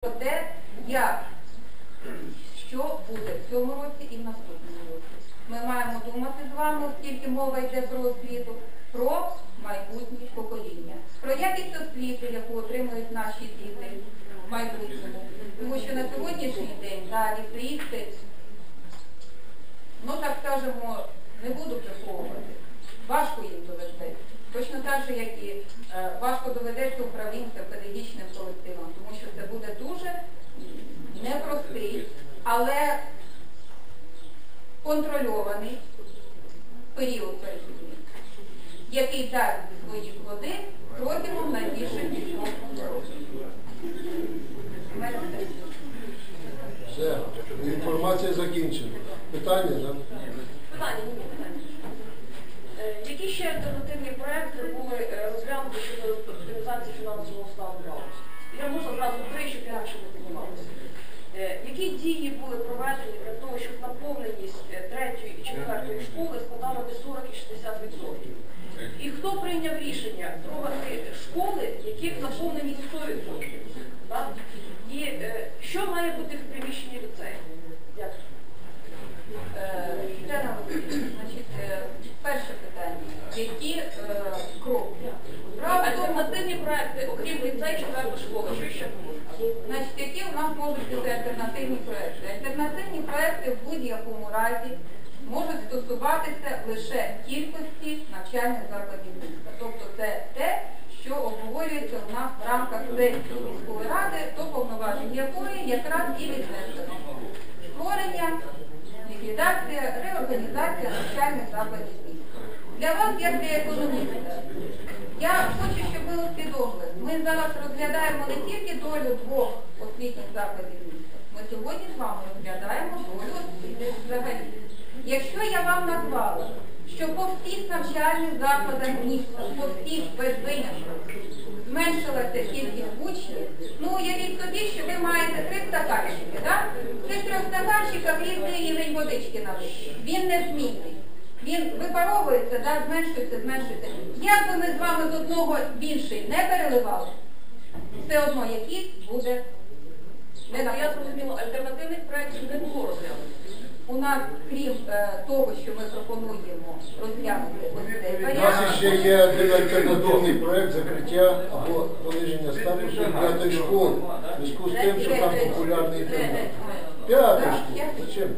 про те, як, що буде в цьому році і в наступному році. Ми маємо думати з вами, оскільки мова йде про освіту, про майбутнє покоління, про якість освіти, яку отримують наші діти в майбутньому. Тому що на сьогоднішній день да, ліцеїсти, ну так скажемо, не буду приховувати, важко їм доведеться. Точно так же, як і е, важко доведеться управлінцям педагогічним колективам, тому що це буде дуже непростий, але контрольований період перехідний, який дасть свої плоди протягом мене все. Інформація закінчена. Питання, так? Питання, Які ще альтернативні проекти були е, розглянуті щодо оптимізації фінансового стану галузі? Я можу одразу три, щоб інакше не піднімалося. Е, Які дії були проведені для того, щоб наповненість е, третьої і четвертої школи складала десь 40 і 60%? І хто прийняв рішення трогати школи, яких наповненість 100%? Так? І що має бути в приміщенні ліцею? Дякую. Е, Тетяна Васильівна, значить, е, перше питання. Які е, кроки? Справа в тому, Альтернативні проекти, окрім ліцею, четвертої школи, що ще було? Значить, які у нас можуть бути альтернативні проекти? Альтернативні проекти в будь-якому разі можуть стосуватися лише кількості навчальних закладів міста. Тобто це те, що обговорюється у нас в рамках сесії міської ради, то повноваження якої якраз і віднесено. Створення, ліквідація, реорганізація навчальних закладів міста. Для вас, як для економіста, я хочу, щоб ви усвідомили, ми зараз розглядаємо не тільки долю двох освітніх закладів міста, ми сьогодні з вами розглядаємо долю освіти взагалі. Якщо я вам назвала, що по всіх навчальних закладах міста, по всіх без винятку, зменшилася кількість учнів, ну уявіть собі, що ви маєте три стаканчики, так? В цих трьох стаканчиках різний рівень водички налити. Він не змінний. Він випаровується, да, зменшується, зменшується. Як би ми з вами з одного більший не переливали, все одно якийсь буде не я зрозуміла, альтернативних проєктів не було розглянуто. У нас, крім е, того, що ми пропонуємо розглянути ось цей У варіант, нас ще є один альтернативний проект закриття або пониження статусу п'ятої школи. В зв'язку з тим, що там популярний інтернет. П'ятої школи. Зачем?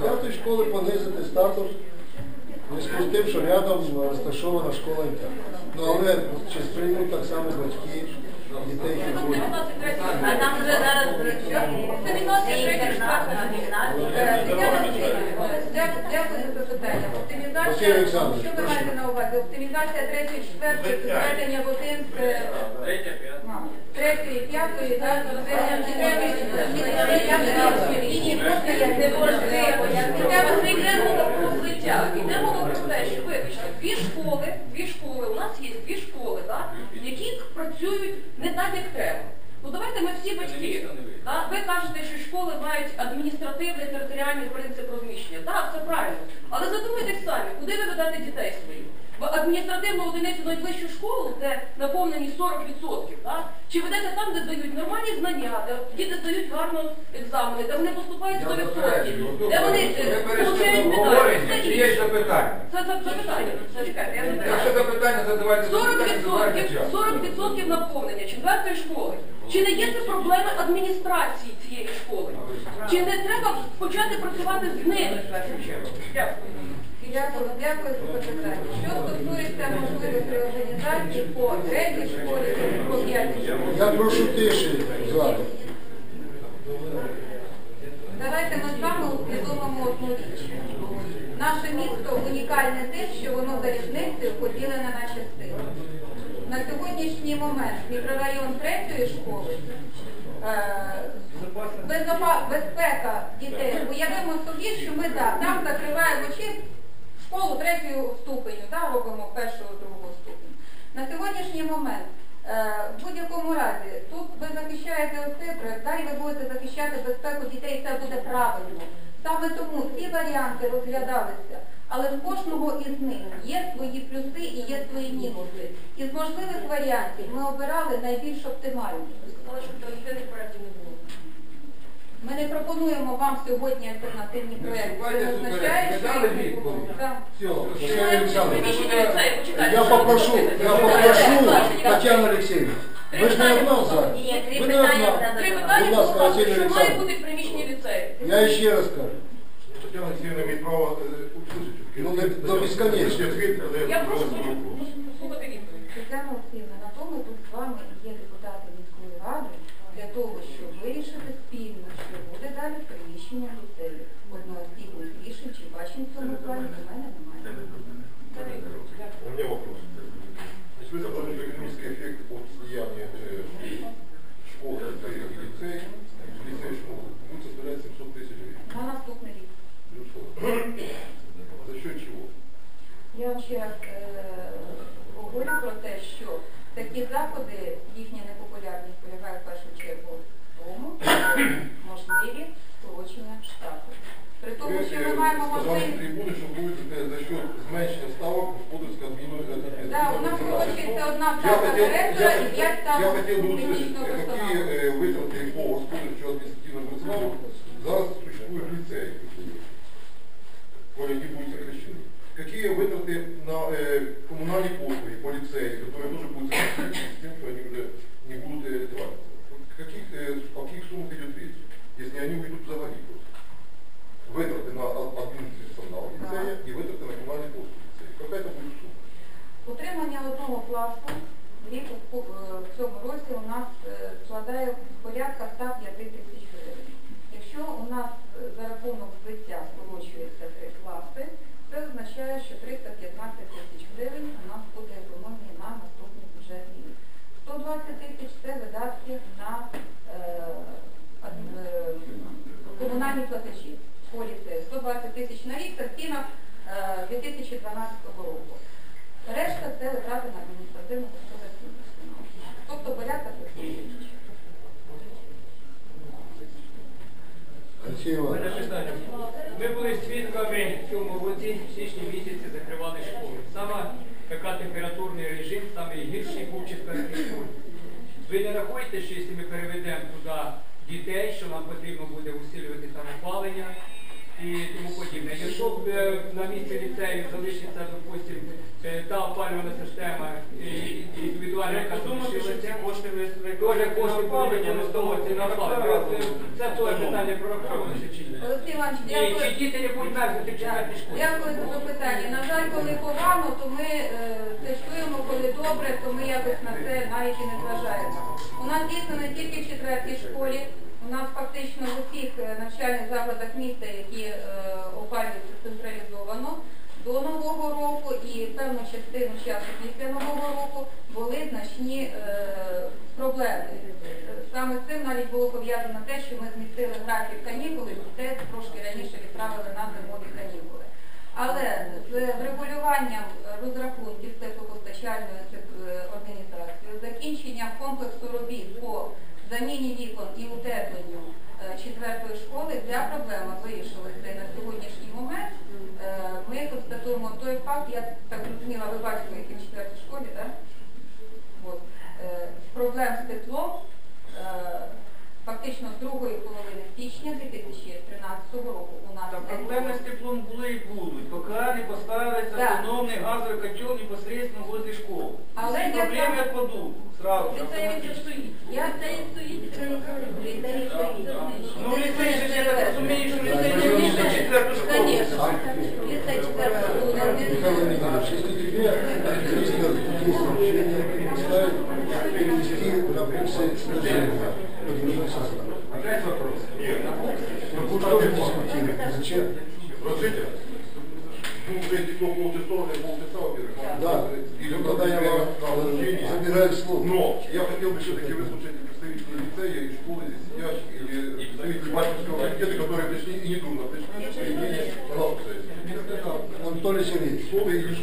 П'ятої школи понизити статус в зв'язку з тим, що рядом розташована школа інтернет. Ну але чи сприймуть так само батьки дітей, Ну, ходять? 19 А там вже зараз. Е, Дякую за запитання. Оптимізація, що ви маєте на увазі? Оптимізація третьої, четвертої, зведення в один з е, третьої, п'ятої, так, зведення четвертої, четвертої, ні, просто я не можливо. Тетяна, ми йдемо про злиття. Йдемо про те, що вибачте, дві школи, дві школи, у нас є дві школи, так, які працюють не так, як треба. Ну давайте ми всі батьки. Так? Ви кажете, що школи мають адміністративний територіальний принцип розміщення. Так, це правильно. Але задумайтесь самі, куди ви ведете дітей своїх? В адміністративну одиницю найближчу школу, де наповнені 40%, так? чи ведете там, де дають нормальні знання, де діти здають гарно екзамени, де вони поступають 100%, де вони е, получають медалі. Це Чи є запитання? Це за- запитання. Це чекайте, я Якщо запитання задавайте 40%, 40% наповнення четвертої школи. Чи не є це проблеми адміністрації цієї школи? Чи не треба почати працювати з ними в першу чергу? Дякую. Дякую, дякую за запитання. Що стосується можливих реорганізацій по третій школі, по п'ятій школі. Я прошу тиші в залі. Давайте ми з вами усвідомимо одну річ. Наше місто унікальне тим, що воно за різницею поділене на частини. На сьогоднішній момент мікрорайон третьої школи, е, безпека дітей, уявимо собі, що ми да, там закриваємо чи школу третього ступеню, да, робимо першого, другого ступеню. На сьогоднішній момент е, в будь-якому разі тут ви захищаєте проект, далі ви будете захищати безпеку дітей, це буде правильно. Саме тому ці варіанти розглядалися Але в кожного із них є свої плюси і є свої мінуси. Із можливих варіантів ми обирали найбільш оптимальні. Ви сказали, що альтернативних проєктів не було. Ми не пропонуємо вам сьогодні альтернативні проекти. Це означає, що дали відповідь? Так. Все, Ще Має бути Олександр, приміщення ліцею. Я попрошу, я попрошу, робите? Тетяна Олексійовна, ви ж не одна залі. Ні, три Ви не питання одна. треба Три питання Будь ласка, було, Василь що має Олександрович. бути в приміщенні ліцею. Я ще раз кажу. Тетяна Олексіївна має право е, услышати. Ну, не- до безконечності. Я прошу слухати відповідь. Тетяна Олексіївна, на то ми тут з вами є депутати міської ради для того, щоб вирішити спільно, що буде далі з приміщенням ліцею. Одноосібних рішень чи бачень в цьому плані у мене немає. У меня вопрос. Значит, вы заложили, что экономический эффект от слияния э, школы и лицей, лицей и школы, будет составлять 700 тысяч гривен. На наступний рік. Безусловно. За счет чего? Я вам ще раз е, говорю про те, що такі заходи, їхня непопулярність полягає в першу чергу в тому, що можливі скорочення штату. При тому, Ви, що е, ми маємо сказали з можливість. трибуни, що буде е, за счет зменшення ставок господарська адміністрація. Так, у нас скорочується одна Я ставка хотел, директора я, і п'ять я ставок хотел бы услышать, технічного какие персоналу. э, вытраты по господарчому административному персоналу зараз существуют в лицее, коли они будут сокращены. Какие вытраты на э, коммунальные послуги по лицею, которые тоже будут сокращены с тем, что они уже не будут э, тратиться. Вот Каких, э, о каких суммах идет речь, если они уйдут взагалі просто? Вытраты на а- админперсонал лицея и вытраты на коммунальные послуги лицея. Какая это будет сумма? Утримання одного класу в рік у- е, в цьому році у нас е, складає порядка 105 тисяч гривень. Якщо у нас е, за рахунок збиття скорочується три класи, це означає, що 315 тисяч гривень у нас буде економії на наступний бюджетний рік. 120 тисяч це видатки на е, е, комунальні платежі ліцею. 120 тисяч на рік це в цінах е, 2012 року. Решта це витрати на адміністративну господарську персонал. Тобто порядка 30 тисяч. Олексій У мене Іванович. питання. Ми були свідками в цьому році, в січні місяці закривали школи. Саме така температурний режим, найгірший був в четвертій школі. Ви не рахуєте, що якщо ми переведемо туди дітей, що нам потрібно буде усилювати там опалення і тому подібне. Якщо б е, на місці ліцею залишиться, допустим, е, та опалювальна система і і індивідуальна, яка залишилася, кошти Теж кошти будуть використовуватися на опалення. Це теж питання прораховується чи ні? Олексій Іванович, дякую. чи діти не будуть мерзнути в четвертій школі? Дякую за запитання. На жаль, коли погано, то ми тестуємо, це чуємо, коли добре, то ми якось на це навіть і не зважаємо. У нас дійсно не тільки в четвертій школі, у нас фактично в усіх е, навчальних закладах міста, які е, опалюються централізовано до Нового року і певну частину часу після Нового року були значні е, проблеми. Саме з цим навіть було пов'язано те, що ми змістили графік канікул і дітей трошки раніше відправили на зимові канікули. Але з врегулюванням розрахунків з теплопостачальною е, організацією, закінченням комплексу робіт по заміні вікон і утепленню е, четвертої школи, ця проблема вирішилася на сьогоднішній момент. Е, Ми констатуємо той факт, я так зрозуміла, ви бачили, які в четвертій школі, так? От. Е, Проблем з теплом е, фактично з другої половини січня 2013 року у нас Та не проблеми з теплом були і будуть, поки не поставиться Так. автономний газовий котел непосредственно возле школи. Але Всі проблеми сам- відпадуть сразу. Ліцей він стоїть. Я Це він стоїть. Ну, ліцей же, я так розумію, що ліцей не місце четверту школу. Конечно. Ліцей четвертого школу не Михаил Леонидович, если министр есть сообщение, ставить перевести на курсы снижения. Опять вопрос? Нет. Ну, что вы дискутируете? Зачем? Разрешите? Ну, уже текло полчаса, или полчаса, во-первых. Да, Или ну, тогда я вам на обсуждение. забираю слово. Но я хотел бы все-таки выслушать и представителей лицея и школы здесь сидящих, или представителей батюшского комитета, которые пришли и недурно пришли, свои мнения, пожалуйста. І лише.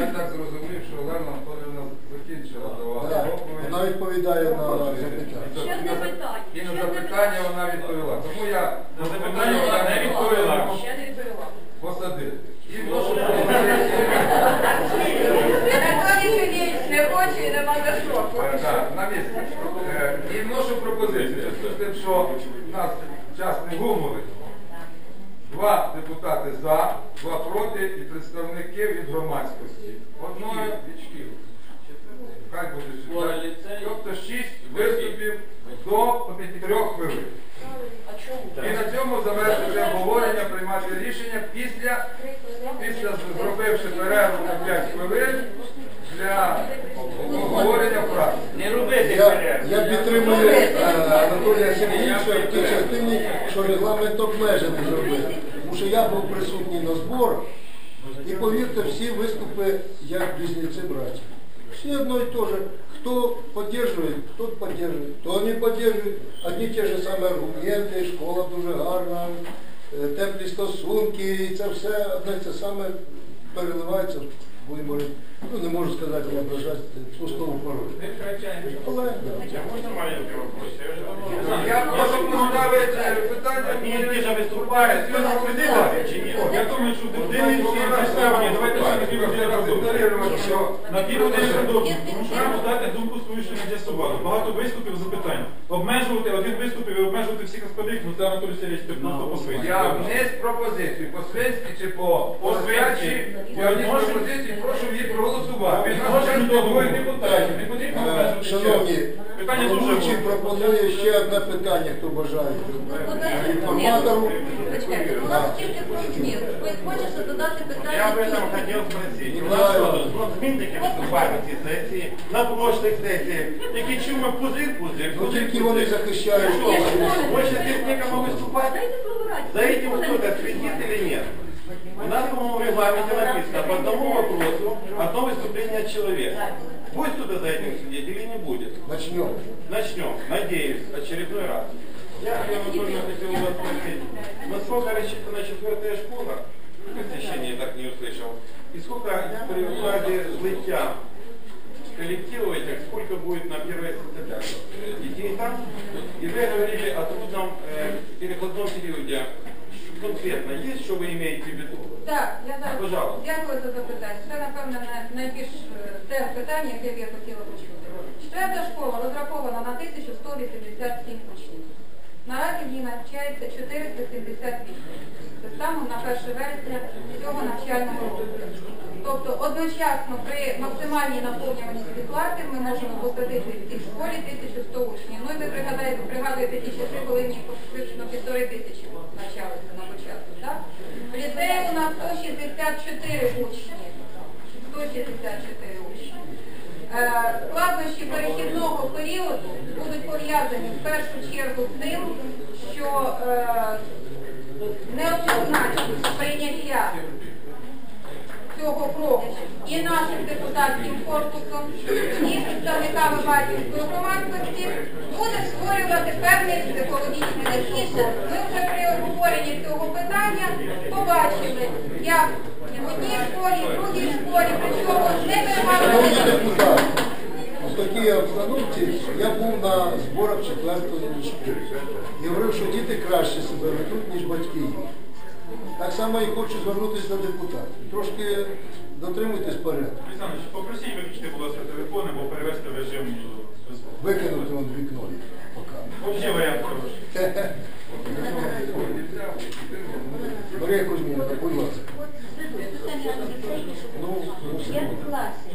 Я так зрозумів, що Олена Анатоліївна закінчила давати Да, доповідь. вона відповідає на запитання. Ще одне питання. І на запитання вона відповіла. Тому я На запитання вона не відповіла. Ще не відповіла. посадив. І вношу пропозицію. Не хоче і нема за що. Е, так, на місці. І вношу пропозицію. з тим, що нас час не гумовий. Два депутати за, два проти і представники від громадськості. Одної від шкіл. Хай буде сюди. Тобто шість виступів до трьох хвилин. І на цьому завершити обговорення, приймати рішення після, після зробивши перерву на 5 хвилин для обговорення фракції. Не робити перерву. я підтримую е, Анатолія Сергійовича в тій частині, що регламент обмежений зробити. Тому що я був присутній на зборах, і повірте, всі виступи як близнеці браті. Всі одно і те же. Кто поддерживает, тот поддерживает, кто не поддерживает. Одні ті ж самі аргументи, школа дуже гарна, е, теплі стосунки, і це все одне це саме переливається, говорити, ну не можу сказати, я порожі. Не втрачаємо. Можно маленький вопрос? Я уже прошу поставити питання. Він же виступає? Я думаю, що всі представлені, давайте ще на півгодини Повторювати, що На півгодини продовжимо, тому що треба дати думку свою, що не з'ясували. Багато виступів запитань. Обмежувати один виступ і обмежувати всіх господих, ну це Анатолій Сергійович це просто посвідчить. я вниз пропозицію по Свинській чи по По я вніс пропозицію, прошу її проголосувати. Відношення до двоє депутатів. Не потрібно Е, обмежувати Шановні, час. Питання дуже головуючий важливе. пропонує ще одне питання, хто бажає. Інформатору. Почекайте, у нас тільки про змін. Ви хочете додати питання? Я об этом хотел спросить. У Да. нас что, вот змінники виступають на цій сесії, на прошлих сесіях. Які чуємо пузир, пузир, Ну пузир, тільки вони захищають. Что, больше здесь некому выступать? Дайте пробирати. За этим кто-то следит или нет? У нас, по-моему, в регламенте написано по одному вопросу, одно выступление человека. Будет кто-то за этим следить или не будет? Начнем. Начнем, надеюсь, очередной раз. Я, Анатолий Анатольевич, хотел вас спросить, насколько рассчитана четвертая школа? Посещение я так не услышал. И сколько при укладе злытия коллективов этих, сколько будет на 1 сентября? Детей там? И вы говорили о трудном э, переходном периоде. Конкретно є, що ви маєте в виду? Так, я зараз Пожалуйста. дякую за запитання. Це, напевно, най- найбільш е, те питання, яке б я хотіла почути. Четверта школа розрахована на 1187 учнів. Наразі в ній навчається 478. Це саме на 1 вересня цього навчального року. Тобто одночасно при максимальній наповнюваності класів ми можемо посадити в цій школі 1100 учнів. Ну і ви пригадаєте, пригадуєте ті часи, коли ній фактично півтори тисячі навчалися на початку. Так? В ліцеї у нас 164 учні. 164 учні. Е, Складнощі перехідного періоду будуть пов'язані в першу чергу з тим, що е, неоднозначність прийняття цього кроку і нашим депутатським корпусом, і представниками батьківської громадськості буде створювати певний психологічний насильство. Ми вже при обговоренні цього питання побачили, як в одній школі, в другій школі, причому не Шановні депутати, в такій обстановці я був на зборах четвертої школи. І говорив, що діти краще себе ведуть, ніж батьки їх. Так само і хочу звернутися до депутатів. Трошки дотримуйтесь порядку. Олександр, попросіть виключити, будь ласка, телефони, або перевести в режим е, зв'язку. Викинути вон вікно поки. Взагалі варіант хороший. Марія Кузьміна, будь ласка. Ну, ну, Як в класі,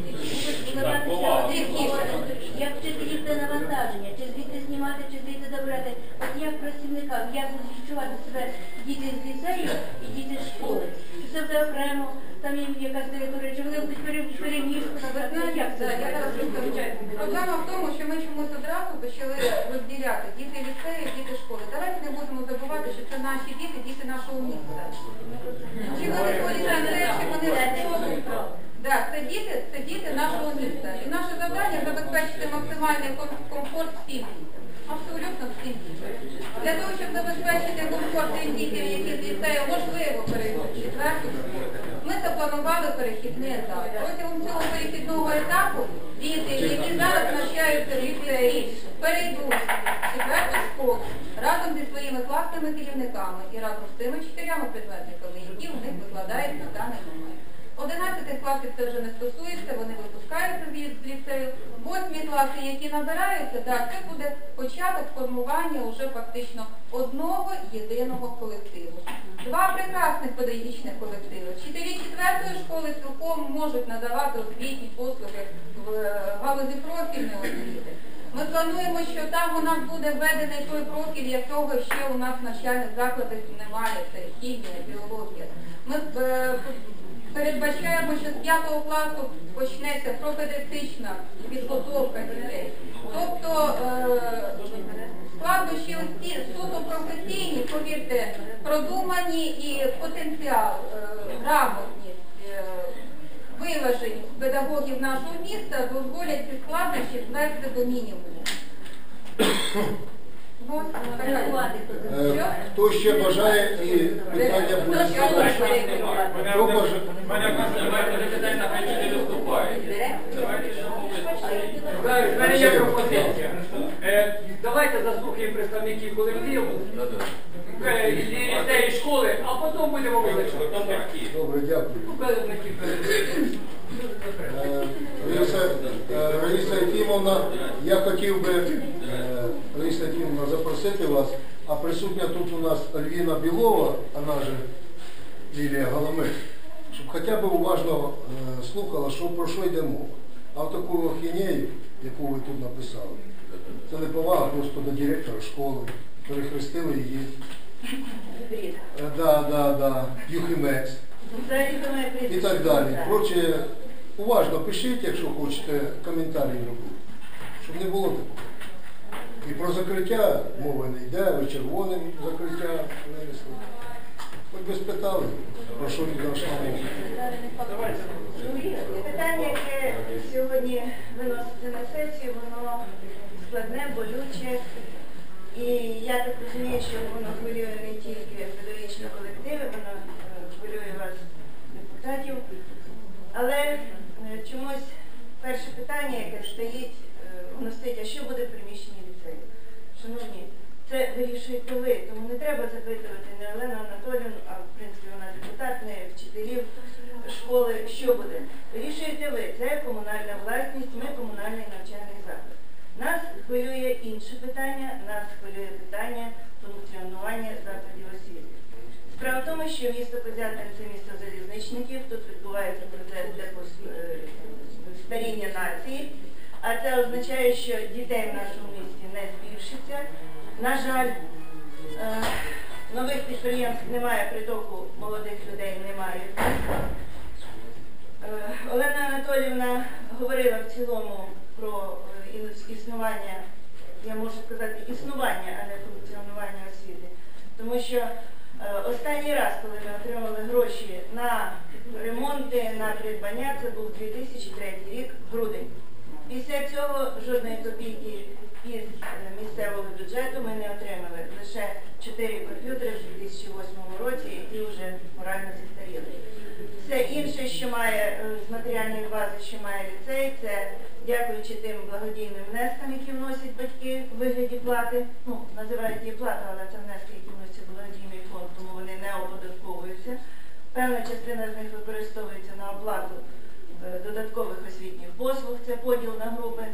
як вчителі це навантаження, чи звідти знімати, чи звідти забрати. От як працівникам, як відчувати себе діти з ліцею і діти з школи? Це буде окремо, там є якась територія, вони будуть пере- переміжку? Як це? Я зараз. Проблема в тому, що ми чомусь одразу почали розділяти діти ліцею, діти школи. Давайте не будемо забувати, що це наші діти, діти нашого міста. Чи вони ходять на ліцеї, чи вони Так, це діти, це діти нашого міста. І наше завдання забезпечити максимальний комфорт всім дітям. Абсолютно всім дітям. Для того, щоб забезпечити комфорт тим дітям, які з ліцею можливо перейдуть в четверту школу, запланували перехідний етап. Протягом цього перехідного етапу діти, які зараз навчаються в ліцеї, перейдуть в четверту школу разом зі своїми класними керівниками і разом з тими вчителями предметниками, які у них викладають на даний момент. 11 класів це вже не стосується, вони випускаються з ліцею. Восьмі класи, які набираються, да, це буде початок формування уже фактично одного єдиного колективу. Два прекрасних педагогічних колективи. Вчителі четвертої школи цілком можуть надавати освітні послуги в е, галузі профільної освіти. Ми плануємо, що там у нас буде введений той профіль, якого ще у нас в навчальних закладах немає. Це хімія, біологія. Ми е, передбачаємо, що з 5 класу почнеться пропедевтична підготовка дітей. Тобто е, складнощі ось ці суто професійні, повірте, продумані і потенціал, е, грамотність, е, виваженість педагогів нашого міста дозволять ці складнощі звести до мінімуму. Е? Хто ще бажає і питання буде Хто ще ставити? бажає? Хто бажає? Знаєш, в мене є пропозиція. Давайте заслухаємо представників колективу е, і школи, а потім будемо визначати. Добре, дякую. Колективу. Е, Раїса, е, Раїса Єфімовна, я хотів би, Раїса Єфімовна, запросити вас, а присутня тут у нас Альвіна Білова, вона же Лілія Галамик, щоб хоча б уважно слухала, що, про що йде мова. А в таку ахінею, яку ви тут написали, це не повага просто до директора школи, перехрестили її. Е, Да, да, да, Юхимець і так далі. Коротше, уважно пишіть, якщо хочете, коментарі робити, щоб не було такого. І про закриття мови не йде, ви червоним закриття винесли. Хоч би спитали, про що він зайшла мова. Питання, яке сьогодні виноситься на сесію, воно складне, болюче. І я так розумію, що воно хвилює не тільки педагогічні колективи, воно е, хвилює вас, депутатів. Але е, чомусь перше питання, яке стоїть, е, воно стоїть, а що буде в приміщенні ліцею? Шановні, це вирішуєте ви, тому не треба запитувати не Олену Анатоліївну, а в принципі вона депутат, не вчителів школи, що буде. Вирішуєте ви, це комунальна власність, ми комунальний навчальний заклад. Нас хвилює інше питання, нас хвилює питання функціонування закладів освіти. Справа в тому, що місто Козятин це місто залізничників, тут відбувається процес депос- е, старіння нації, а це означає, що дітей в нашому місті не збільшиться. На жаль, е, нових підприємств немає, притоку молодих людей немає. Е, Олена Анатоліївна говорила в цілому про е, існування, я можу сказати, існування, а не функціонування освіти. Тому що е, останній раз, коли ми отримали гроші на ремонти, на придбання, це був 2003 рік, грудень. Після цього жодної копійки із місцевого бюджету ми не отримали. Лише 4 комп'ютери в 2008 році, які вже морально застаріли. Все інше, що має е, з матеріальної бази, що має ліцей, це дякуючи тим благодійним внескам, які вносять батьки в вигляді плати. Ну, називають її плата, але це внески, які вносять благодійний фонд, тому вони не оподатковуються. Певна частина з них використовується на оплату е, додаткових освітніх послуг, це поділ на групи.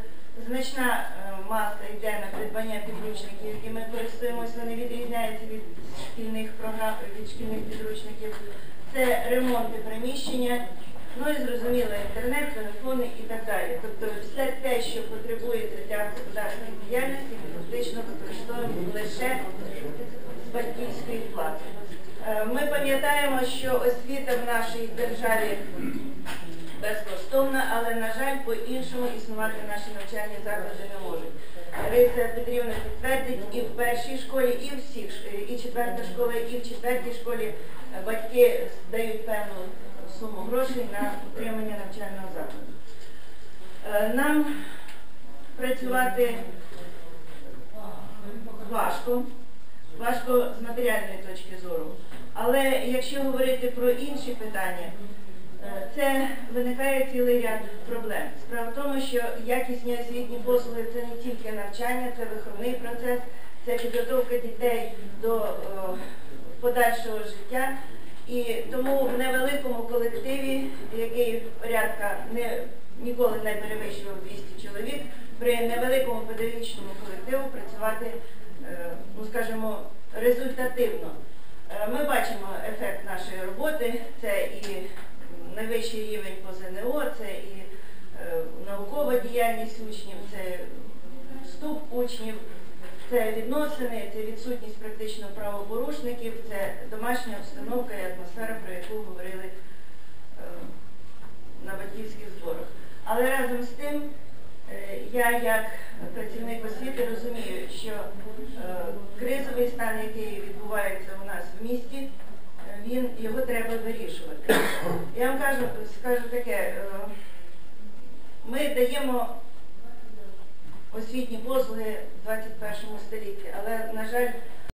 Значна е, маса йде на придбання підручників, які ми користуємося, вони відрізняються від шкільних програм, від шкільних підручників. Це ремонти приміщення, ну і зрозуміло, інтернет, телефони і так далі. Тобто все те, що потребується для господарської діяльності, фактично використовуємо лише батьківської плати. Е, Ми пам'ятаємо, що освіта в нашій державі безкоштовна, але, на жаль, по-іншому існувати наші навчальні заклади не можуть. Риса Петрівна підтвердить і в першій школі, і в всіх і четверта школа, і в четвертій школі е, батьки дають певну суму грошей на утримання навчального закладу. Е, Нам працювати важко, важко з матеріальної точки зору. Але якщо говорити про інші питання, це виникає цілий ряд проблем. Справа в тому, що якісні освітні послуги це не тільки навчання, це виховний процес, це підготовка дітей до е, подальшого життя. І тому в невеликому колективі, який порядка не, ніколи не перевищував 200 чоловік, при невеликому педагогічному колективу працювати, е, ну скажімо, результативно. Е, Ми бачимо ефект нашої роботи, це і найвищий рівень по ЗНО, це і е, наукова діяльність учнів, це вступ учнів, це відносини, це відсутність практично правопорушників, це домашня обстановка і атмосфера, про яку говорили е, на батьківських зборах. Але разом з тим, е, я як працівник освіти розумію, що кризовий стан, який відбувається у нас в місті, він його треба вирішувати. Я вам кажу, скажу таке, е, ми даємо освітні послуги в 21 столітті, але, на жаль,